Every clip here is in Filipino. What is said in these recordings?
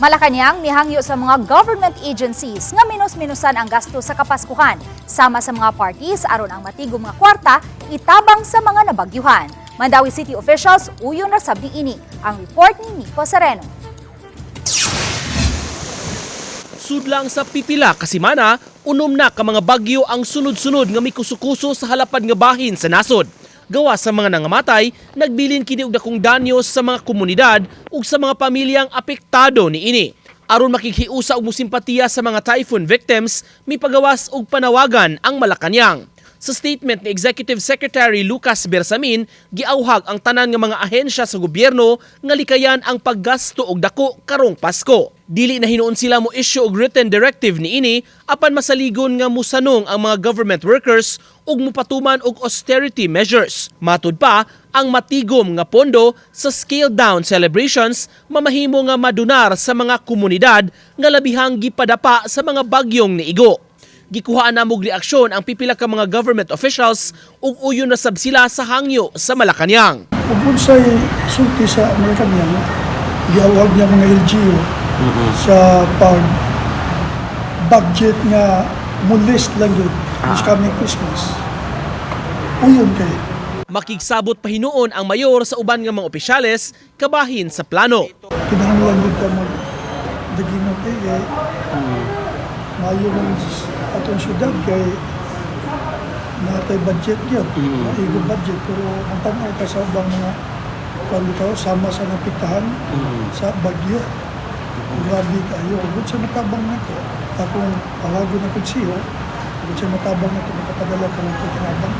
Malacanang nihangyo sa mga government agencies nga minus-minusan ang gasto sa Kapaskuhan sama sa mga parties aron ang matigom nga kwarta itabang sa mga nabagyuhan. Mandawi City officials uyon na sabdi ini ang report ni Nico Sereno. Sudlang sa pipila kasimana, unom na ka mga bagyo ang sunod-sunod nga may kusukuso sa halapan nga bahin sa nasod. Gawa sa mga nangamatay, nagbilin kini og dakong danyos sa mga komunidad ug sa mga pamilyang apektado ni ini. Aron makikhiusa og musimpatiya sa mga typhoon victims, may pagawas og panawagan ang Malacañang. Sa statement ni Executive Secretary Lucas Bersamin, giauhag ang tanan nga mga ahensya sa gobyerno nga likayan ang paggasto og dako karong Pasko. Dili na hinuon sila mo issue og written directive ni ini apan masaligon nga musanong ang mga government workers ug mupatuman og austerity measures. Matud pa, ang matigom nga pondo sa scale down celebrations mamahimo nga madunar sa mga komunidad nga labihang gipadapa sa mga bagyong niigo gikuhaan na mog reaksyon ang pipila ka mga government officials ug uyon na sab sila sa hangyo sa Malacañang. Ug unsay sulti sa Malacanang, giawag niya mga LGU sa pag budget nga mulist lang yun this coming Christmas. Uyon kay Makigsabot pa hinuon ang mayor sa uban nga mga opisyales kabahin sa plano. kinahanglan yun ka mag dagino kay kay mayo ng atong syudad kay natay budget yun, maigong budget pero ang tanay ka sa ubang mga kung bitaw, sama sa napitahan sa bagyo. Grabe kayo. Kung sa natabang na to, akong awago na kung sa natabang na to, nakapadala ka ng kinabang.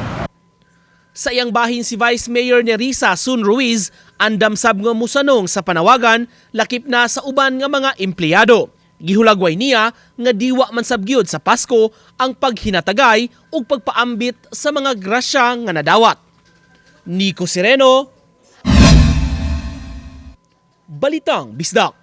Sa iyang bahin si Vice Mayor ni Risa Sun Ruiz, andam sab nga musanong sa panawagan lakip na sa uban nga mga empleyado. Gihulagway niya nga diwa man sabgyod sa Pasko ang paghinatagay ug pagpaambit sa mga grasya nga nadawat. Nico Sereno, Balitang Bisdak.